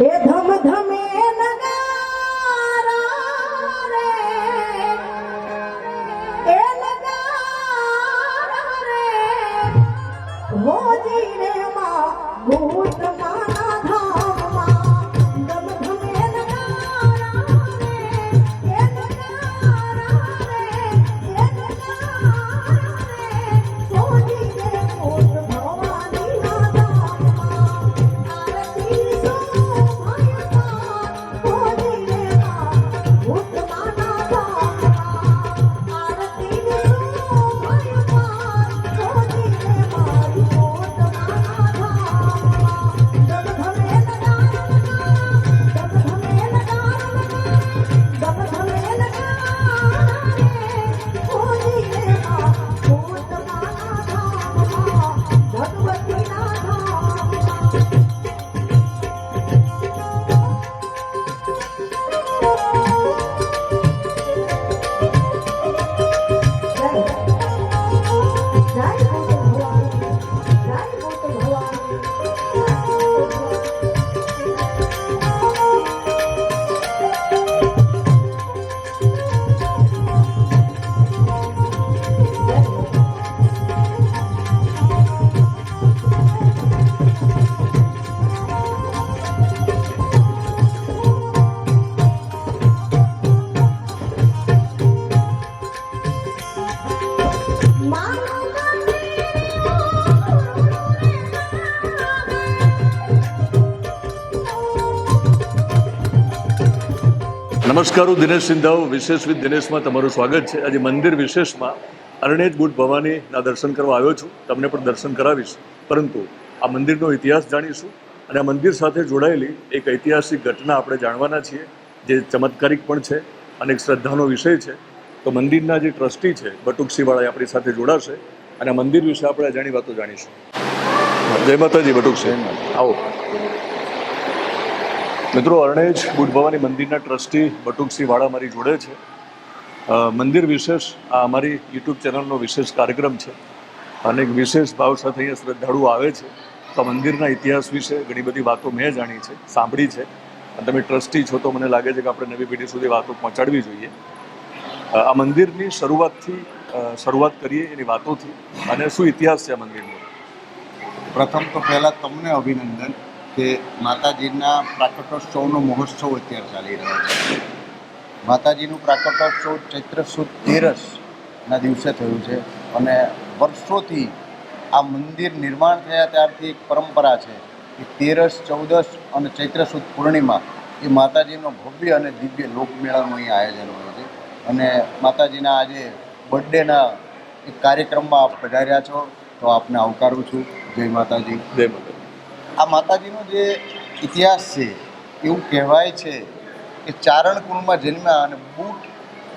એ નમસ્કાર હું દિનેશ સિંધાવ વિશેષ વિથ દિનેશમાં તમારું સ્વાગત છે. આજે મંદિર વિશેષમાં અરણેજ બુટ ભવાનીના દર્શન કરવા આવ્યો છું. તમને પણ દર્શન કરાવીશ. પરંતુ આ મંદિરનો ઇતિહાસ જાણીશું અને આ મંદિર સાથે જોડાયેલી એક ઐતિહાસિક ઘટના આપણે જાણવાના છીએ, જે ચમત્કારિક પણ છે અને એક શ્રદ્ધાનો વિષય છે. તો મંદિરના જે ટ્રસ્ટી છે બટુકસીવાળા આપણી સાથે જોડાશે અને મંદિર વિશે આપણે અજાણી વાતો જાણીશું. જય માતાજી બટુકસિંહ આવો. મિત્રો અરણેજ બુટ ભવાની મંદિરના ટ્રસ્ટી બટુકસિંહ વાળા મારી જોડે છે. મંદિર વિશેષ આ અમારી યુટ્યુબ ચેનલનો વિશેષ કાર્યક્રમ છે અને એક વિશેષ ભાવ સાથે અહીંયા શ્રદ્ધાળુઓ આવે છે. તો મંદિરના ઇતિહાસ વિશે ઘણી બધી વાતો મેં જાણી છે સાંભળી છે. અને તમે ટ્રસ્ટી છો તો મને લાગે છે કે આપણે નવી પેઢી સુધી વાતો પહોંચાડવી જોઈએ. આ મંદિરની શરૂઆતથી શરૂઆત કરીએ એની વાતોથી. અને શું ઇતિહાસ છે આ મંદિરનો? પ્રથમ તો પહેલાં તમને અભિનંદન કે માતાજીના પ્રાકટોત્સવનો મહોત્સવ અત્યારે ચાલી રહ્યો છે. માતાજીનું પ્રાકટોત્સવ ચૈત્ર સુદ તેરસના દિવસે થયું છે અને વર્ષોથી આ મંદિર નિર્માણ થયા ત્યારથી એક પરંપરા છે કે તેરસ, ચૌદસ અને ચૈત્ર સુદ પૂર્ણિમા એ માતાજીનો ભવ્ય અને દિવ્ય લોકમેળાનું અહીં આયોજન હોય અને માતાજીના આજે બર્થડેના એક કાર્યક્રમમાં આપ પધાર્યા છો તો આપને આવકારું છું. જય માતાજી. જય માતાજી. આ માતાજીનો જે ઇતિહાસ છે એવું કહેવાય છે કે ચારણ કુળમાં જન્મ્યા અને બુટ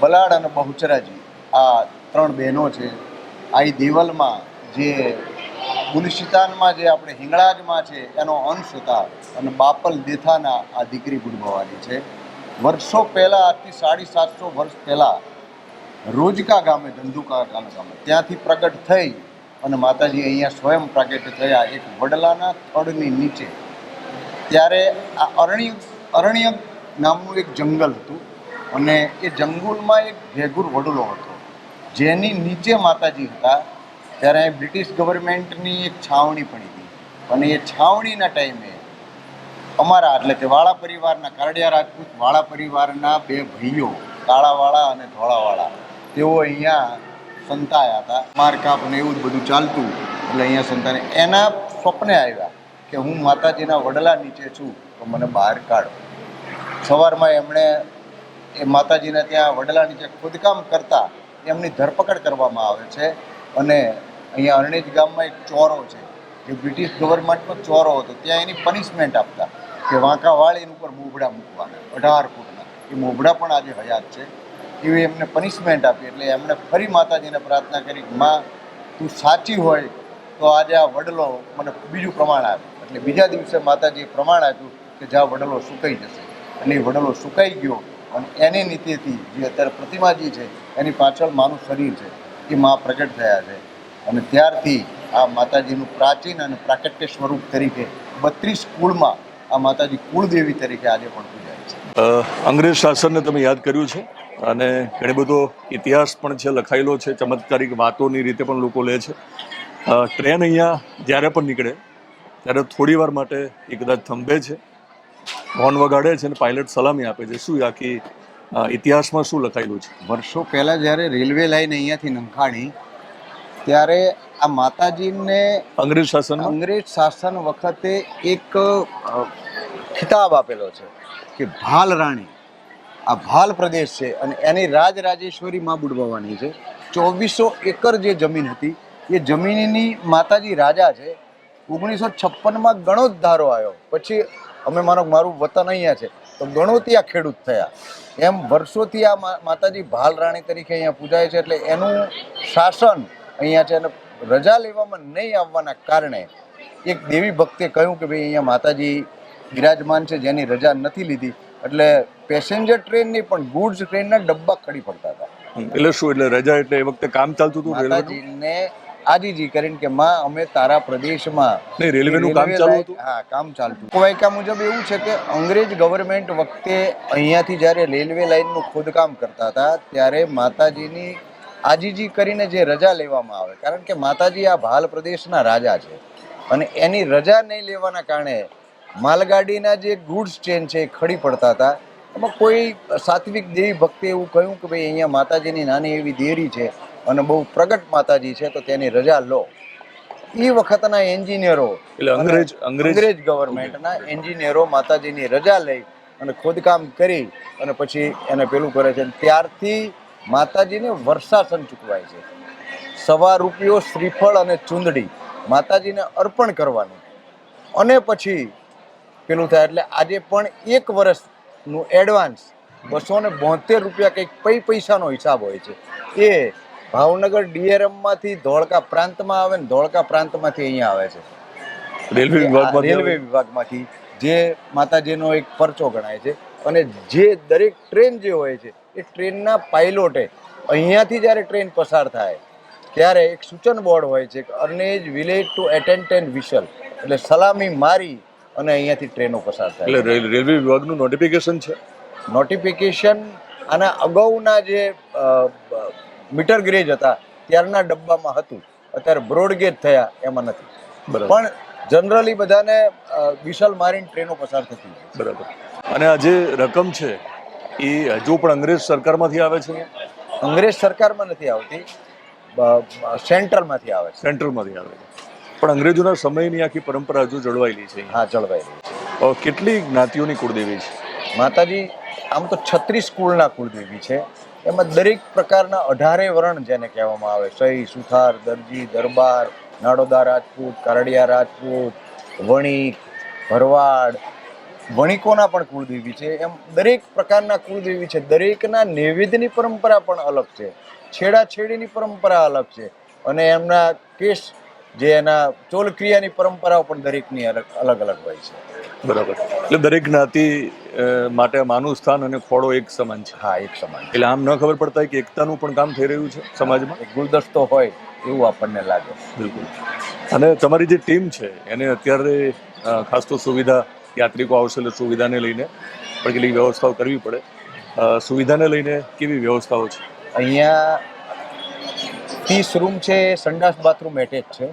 બલાડ અને બહુચરાજી આ ત્રણ બહેનો છે. આ દેવલમાં જે ગુલશિતાનમાં જે આપણે હિંગળાજમાં છે એનો અંશ હતા અને બાપલ દેથાના આ દીકરી ગુડભવાની છે. વર્ષો પહેલાં આજથી સાડી સાતસો વર્ષ પહેલાં રોજકા ગામે, ધંધુકા ગામે ત્યાંથી પ્રગટ થઈ અને માતાજી અહીંયા સ્વયં પ્રગટ થયા એક વડલાના થડની નીચે. ત્યારે આ અરણ્ય અરણ્ય નામનું એક જંગલ હતું અને એ જંગલમાં એક ભેગુર વડલો હતો. જેની નીચે માતાજી હતા. ત્યારે બ્રિટિશ ગવર્મેન્ટની એક છાવણી પડી હતી. અને એ છાવણીના ટાઈમે અમારા એટલે કે વાળા પરિવારના કારડિયા રાજપૂત વાળા પરિવારના બે ભાઈઓ, કાળાવાળા અને ધોળાવાળા. તેઓ અહીંયા સંતાયા હતા. મારકાપ અને એવું જ બધું ચાલતું. એટલે અહીંયા સંતાને એના સ્વપ્ને આવ્યા કે હું માતાજીના વડલા નીચે છું, તો મને બહાર કાઢો. સવારમાં એમણે એ માતાજીને ત્યાં વડલા નીચે ખોદકામ કરતા એમની ધરપકડ કરવામાં આવે છે અને અહીંયા અરણેજ ગામમાં એક ચોરો છે. જે બ્રિટિશ ગવર્મેન્ટનો ચોરો હતો. ત્યાં એની પનિશમેન્ટ આપતા. કે વાંકા વાળીની ઉપર મોભડા મૂકવાના, અઢાર ફૂટના. એ મોભડા પણ આજે હયાત છે. એવી એમને પનિશમેન્ટ આપી, એટલે એમણે ફરી માતાજીને પ્રાર્થના કરી માં, તું સાચી હોય તો આજે આ વડલો મને બીજું પ્રમાણ આપે. એટલે બીજા દિવસે માતાજીએ પ્રમાણ આપ્યું કે જ્યાં વડલો સુકાઈ જશે. એટલે એ વડલો સુકાઈ ગયો અને એની નીતિથી જે અત્યારે પ્રતિમાજી છે, એની પાછળ માનું શરીર છે, એ માં પ્રગટ થયા છે. અને ત્યારથી આ માતાજીનું પ્રાચીન અને પ્રાકટ્ય સ્વરૂપ તરીકે બત્રીસ કુળમાં આ માતાજી કુળદેવી તરીકે આજે પણ પૂજાય છે. અંગ્રેજ શાસનને તમે યાદ કર્યું છે અને ઘણી બધો ઇતિહાસ પણ છે લખાયેલો છે ચમત્કારિક વાતોની રીતે પણ લોકો લે છે. ટ્રેન અહીંયા જ્યારે પણ નીકળે ત્યારે થોડી વાર માટે એ કદાચ થંભે છે હોર્ન વગાડે છે અને પાયલટ સલામી આપે છે. શું આખી ઇતિહાસમાં શું લખાયેલું છે? વર્ષો પહેલાં જ્યારે રેલવે લાઈન અહીંયાથી નંખાણી ત્યારે આ માતાજીને અંગ્રેજ શાસન અંગ્રેજ શાસન વખતે એક ખિતાબ આપેલો છે કે ભાલ રાણી આ ભાલ પ્રદેશ છે અને એની રાજ રાજેશ્વરી માં બુડવાની છે. ચોવીસો એકર જે જમીન હતી એ જમીનની માતાજી રાજા છે. ઓગણીસો છપ્પનમાં ઘણો જ ધારો આવ્યો. પછી અમે મારો મારું વતન અહીંયા છે. તો ઘણો ત્યાં ખેડૂત થયા. એમ વર્ષોથી આ માતાજી ભાલ રાણી તરીકે અહીંયા પૂજાય છે એટલે એનું શાસન અહીંયા છે અને રજા લેવામાં નહીં આવવાના કારણે એક દેવી ભક્તે કહ્યું કે ભાઈ અહીંયા માતાજી બિરાજમાન છે જેની રજા નથી લીધી એટલે પેસેન્જર ટ્રેનની પણ ગુડ્સ ટ્રેનના ડબ્બા ખડી પડતા હતા. એટલે શું એટલે રજા એટલે એ વખતે કામ ચાલતું હતું માતાજીને આજીજી કરીને કે માં અમે તારા પ્રદેશમાં નહીં રેલવેનું કામ ચાલુ હતું? હા કામ ચાલતું કવાયકા મુજબ એવું છે કે અંગ્રેજ ગવર્મેન્ટ વખતે અહીંયાથી જ્યારે રેલવે લાઈનનું ખોદકામ કરતા હતા ત્યારે માતાજીની આજીજી કરીને જે રજા લેવામાં આવે કારણ કે માતાજી આ ભાલ પ્રદેશના રાજા છે અને એની રજા નહીં લેવાના કારણે માલગાડીના જે ગુડ્સ ટ્રેન છે એ ખડી પડતા હતા. એમાં કોઈ સાત્વિક દેવી ભક્તે એવું કહ્યું કે ભાઈ અહીંયા માતાજીની નાની એવી દેરી છે અને બહુ પ્રગટ માતાજી છે તો તેની રજા લો. એ વખતના એન્જિનિયરો એટલે અંગ્રેજ અંગ્રેજ ગવર્મેન્ટના એન્જિનિયરો માતાજીની રજા લઈ અને ખોદકામ કરી અને પછી એને પેલું કરે છે. ત્યારથી માતાજીને વર્ષાસન ચૂકવાય છે. સવા રૂપિયો શ્રીફળ અને ચૂંદડી માતાજીને અર્પણ કરવાનું. અને પછી પેલું થાય એટલે આજે પણ એક વર્ષનું એડવાન્સ બસો ને બોતેર રૂપિયા કંઈક પૈ પૈસાનો હિસાબ હોય છે. એ ભાવનગર ડીઆરએમમાંથી ધોળકા પ્રાંતમાં આવે ને ધોળકા પ્રાંતમાંથી અહીંયા આવે છે. રેલવે વિભાગમાં રેલવે વિભાગમાંથી જે માતાજીનો એક પરચો ગણાય છે. અને જે દરેક ટ્રેન જે હોય છે એ ટ્રેનના પાઇલોટે અહીંયાથી જ્યારે ટ્રેન પસાર થાય ત્યારે એક સૂચન બોર્ડ હોય છે કે અર્નેજ વિલેજ ટુ એટેન્ડ વિશલ. એટલે સલામી મારી અને અહીંયાથી ટ્રેનો પસાર એટલે થાય રેલ- રેલવે વિભાગનું નોટિફિકેશન છે? નોટિફિકેશન આના અગાઉના જે મીટર ગ્રેજ હતા ત્યારના ડબ્બામાં હતું. અત્યારે બ્રોડ ગેજ થયા એમાં નથી. પણ જનરલી બધાને વિશાલ મારીને ટ્રેનો પસાર થતી બરાબર. અને આ જે રકમ છે એ હજુ પણ અંગ્રેજ સરકારમાંથી આવે છે? અંગ્રેજ સરકારમાં નથી આવતી. સેન્ટ્રલમાંથી આવે છે. સેન્ટ્રલમાંથી આવે છે. પણ અંગ્રેજોના સમયની આખી પરંપરા હજુ જળવાયેલી છે હા જળવાયેલી છે. કેટલી જ્ઞાતિઓની કુળદેવી છે? માતાજી આમ તો છત્રીસ કુળના કુળદેવી છે. એમાં દરેક પ્રકારના અઢારે વર્ણ જેને કહેવામાં આવે. સહી સુથાર દરજી દરબાર નાડોદા રાજપૂત કારડિયા રાજપૂત વણિક ભરવાડ વણિકોના પણ કુળદેવી છે. એમ દરેક પ્રકારના કુળદેવી છે. દરેકના નૈવેદ્યની પરંપરા પણ અલગ છે. છેડાછેડીની પરંપરા અલગ છે. અને એમના કેસ જે એના ચોલક્રિયાની પરંપરાઓ પણ દરેકની અલગ અલગ અલગ હોય છે. બરાબર. એટલે દરેક જ્ઞાતિ માટે માનું સ્થાન અને ખોળો એક સમાન છે. હા એક સમાન એટલે આમ ન ખબર પડતા હોય કે એકતાનું પણ કામ થઈ રહ્યું છે સમાજમાં? ગુલદસ્તો હોય એવું આપણને લાગે. બિલકુલ. અને તમારી જે ટીમ છે એને અત્યારે ખાસ તો સુવિધા યાત્રિકો આવશે એટલે સુવિધાને લઈને પણ કેટલીક વ્યવસ્થાઓ કરવી પડે. સુવિધાને લઈને કેવી વ્યવસ્થાઓ છે? અહીંયા ત્રીસ રૂમ છે એ સંડાસ બાથરૂમ એટેચ છે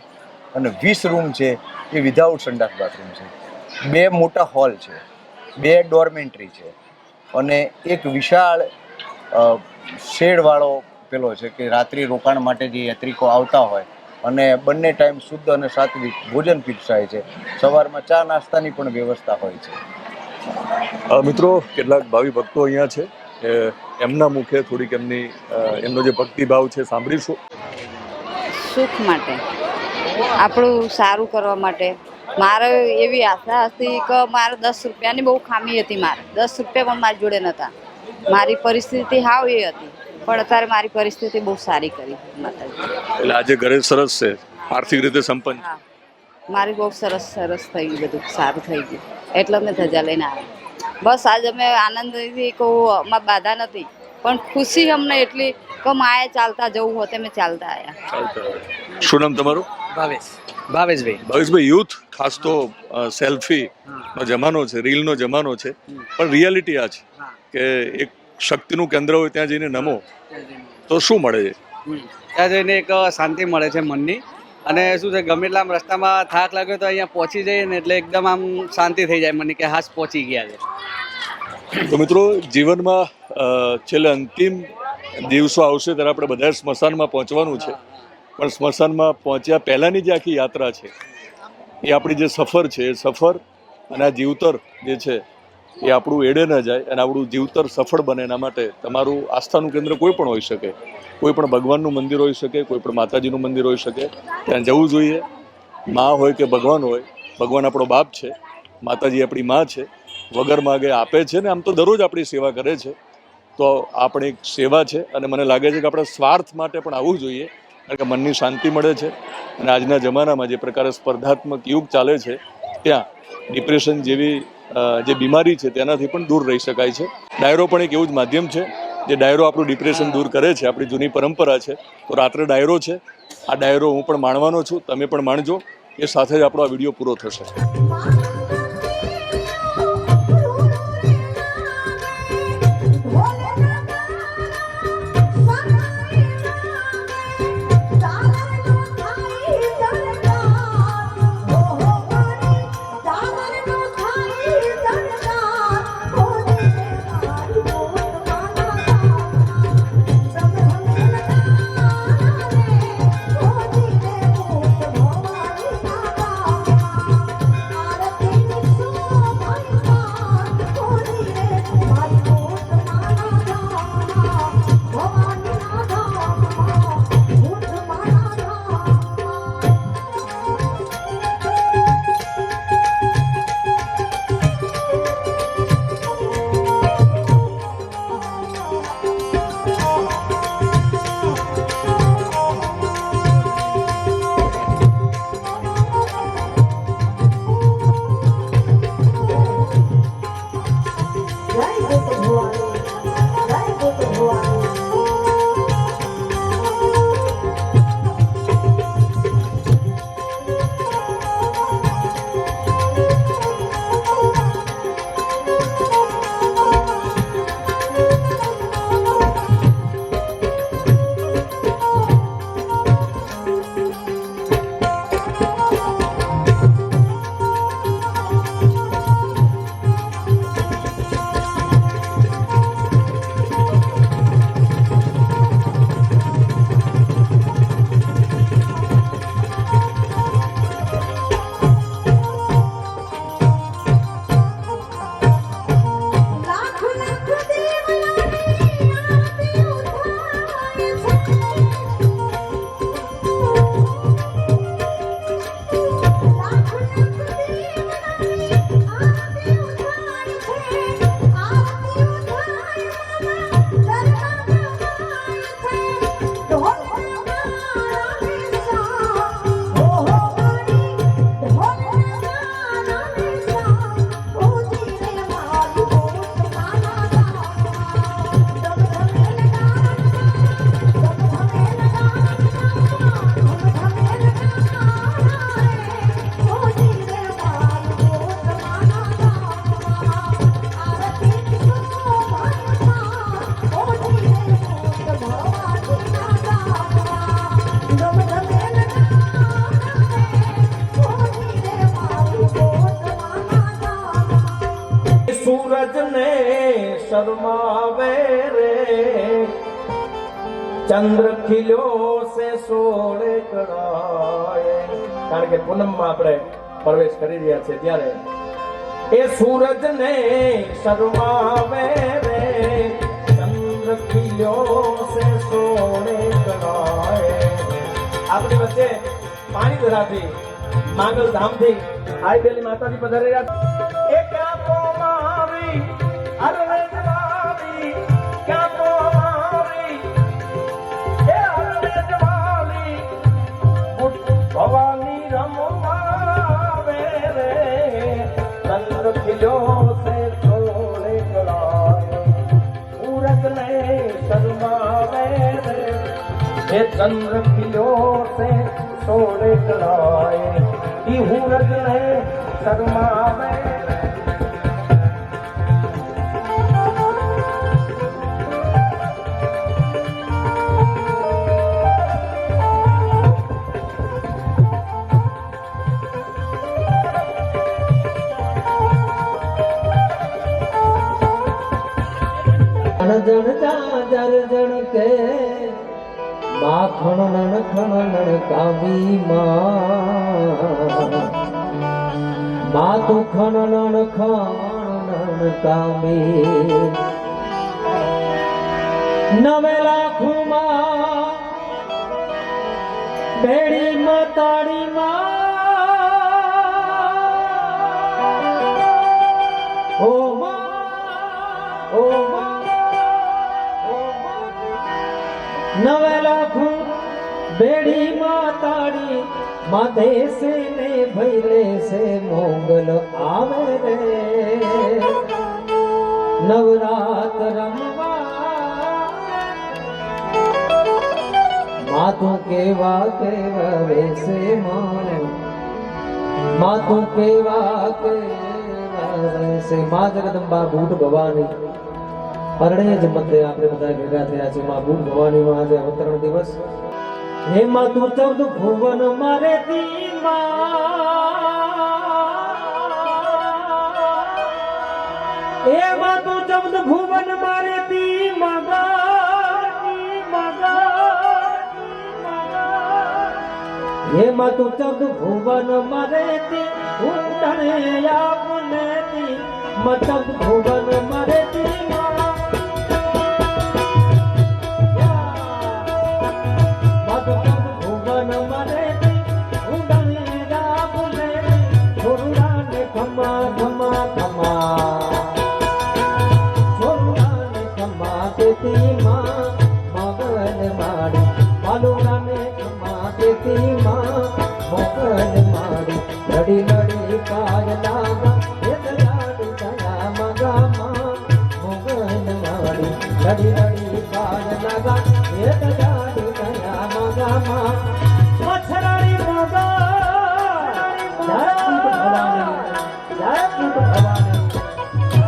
અને વીસ રૂમ છે, એ વિધાઉટ સંડાસ બાથરૂમ છે. બે મોટા હોલ છે, બે ડોર્મેન્ટ્રી છે અને એક વિશાળ શેડવાળો પેલો છે કે રાત્રિ રોકાણ માટે જે યાત્રિકો આવતા હોય અને બંને ટાઈમ શુદ્ધ અને સાત્વિક ભોજન પીરસાય છે. સવારમાં ચા નાસ્તાની પણ વ્યવસ્થા હોય છે. મિત્રો કેટલાક ભાવિ ભક્તો અહીંયા છે એ એમના મુખે થોડીક એમની એમનો જે ભક્તિભાવ છે સાંભળીશું. સુખ માટે આપણું સારું કરવા માટે. મારે એવી આશા હતી કે મારે દસ રૂપિયાની બહુ ખામી હતી મારે. દસ રૂપિયા પણ મારી જોડે નહોતા. મારી પરિસ્થિતિ હાવ એ હતી. પણ અત્યારે મારી પરિસ્થિતિ બહુ સારી કરી માતાજી. એટલે આજે ઘરે સરસ છે આર્થિક રીતે સંપન્ન. હા મારી બહુ સરસ સરસ થઈ ગયું બધું સારું થઈ ગયું. એટલે અમે ધજા લઈને આવ્યા. બસ આજ અમે આનંદથી કહું અમારે બાધા નથી પણ ખુશી અમને એટલી કે માએ ચાલતા જવું હોતે અમે ચાલતા આવ્યા ચાલતા શું નામ તમારું? ભાવેશ. ભાવેશભાઈ. ભાવેશભાઈ યુથ ખાસ તો સેલ્ફીનો જમાનો છે રીલનો જમાનો છે. પણ રિયાલિટી આ છે કે એક શક્તિનું કેન્દ્ર હોય ત્યાં જઈને નમો. તો શું મળે? છે ત્યાં જઈને એક શાંતિ મળે છે મનની. અને શું છે ગમે એટલા રસ્તામાં થાક લાગ્યો તો અહીંયા પહોંચી જઈએ ને એટલે એકદમ આમ શાંતિ થઈ જાય મને કે હાસ પહોંચી ગયા છે. તો મિત્રો જીવનમાં છેલ્લે અંતિમ દિવસો આવશે ત્યારે આપણે બધા સ્મશાનમાં પહોંચવાનું છે. પણ સ્મશાનમાં પહોંચ્યા પહેલાંની જે આખી યાત્રા છે એ આપણી જે સફર છે એ સફર અને આ જીવતર જે છે એ આપણું એડે ન જાય અને આપણું જીવતર સફળ બને એના માટે તમારું આસ્થાનું કેન્દ્ર કોઈ પણ હોઈ શકે. કોઈ પણ ભગવાનનું મંદિર હોઈ શકે, કોઈ પણ માતાજીનું મંદિર હોઈ શકે. ત્યાં જવું જોઈએ. મા હોય કે ભગવાન હોય, ભગવાન આપણો બાપ છે, માતાજી આપણી મા છે, વગર માગે આપે છે ને આમ તો દરરોજ આપણી સેવા કરે છે. તો આપણી સેવા છે અને મને લાગે છે કે આપણે સ્વાર્થ માટે પણ આવવું જોઈએ. કારણ કે મનની શાંતિ મળે છે અને આજના જમાનામાં જે પ્રકારે સ્પર્ધાત્મક યુગ ચાલે છે, ત્યાં ડિપ્રેશન જેવી જે બીમારી છે તેનાથી પણ દૂર રહી શકાય છે. ડાયરો પણ એક એવું જ માધ્યમ છે, જે ડાયરો આપણું ડિપ્રેશન દૂર કરે છે, આપણી જૂની પરંપરા છે. તો રાત્રે ડાયરો છે, આ ડાયરો હું પણ માણવાનો છું, તમે પણ માણજો, એ સાથે જ આપણો આ વીડિયો પૂરો થશે. શરમાવે રે ચંદ્ર ખીલ્યો સે સોળે કળાએ. કારણ કે પૂનમમાં આપણે પ્રવેશ કરી રહ્યા છે ત્યારે એ સૂરજ ને શરમાવે રે ચંદ્ર ખીલ્યો સે સોળે કળાએ. આપણી વચ્ચે પાણી ધરાથી માંગલ ધામથી આઈ બેલી માતાજી પધારી રહ્યા એ ક્યાં મારી અરવેજવાલી ચંદ્ર ખીલ્યો ને સે સોળે કળાએ ઈ હુરજને શરમાવે જણ જાજર જણ કે માખણ નણખણ નણકાવી નણ કાવી માં. માતું ખણ નણખણ નણકાવી. નવે લાખમાં બેડી મતાડી માં બેડી માતાડી માથે સે ને ભૈલે સે મોગલ આવે રે. નવરાત રમવા. માતું કેવા કેવા વેસે માન. માતું કેવા કેવા વેસે મા જગદંબા ભૂટ ભવાની. પરણે જ મધ્ય આપણે બધા ભેગા થયા છે મા ભૂટ ભવાની માં આજે અવતરણ દિવસ. હે માં તું ચૌદ ભુવન મારે દી માં એ માં તું ચૌદ ભુવન મારે મગા હે માં તું ચૌદ ભુવન મારે દી ઊંટણે આપને દી મતબ ભુવન મારે દી માં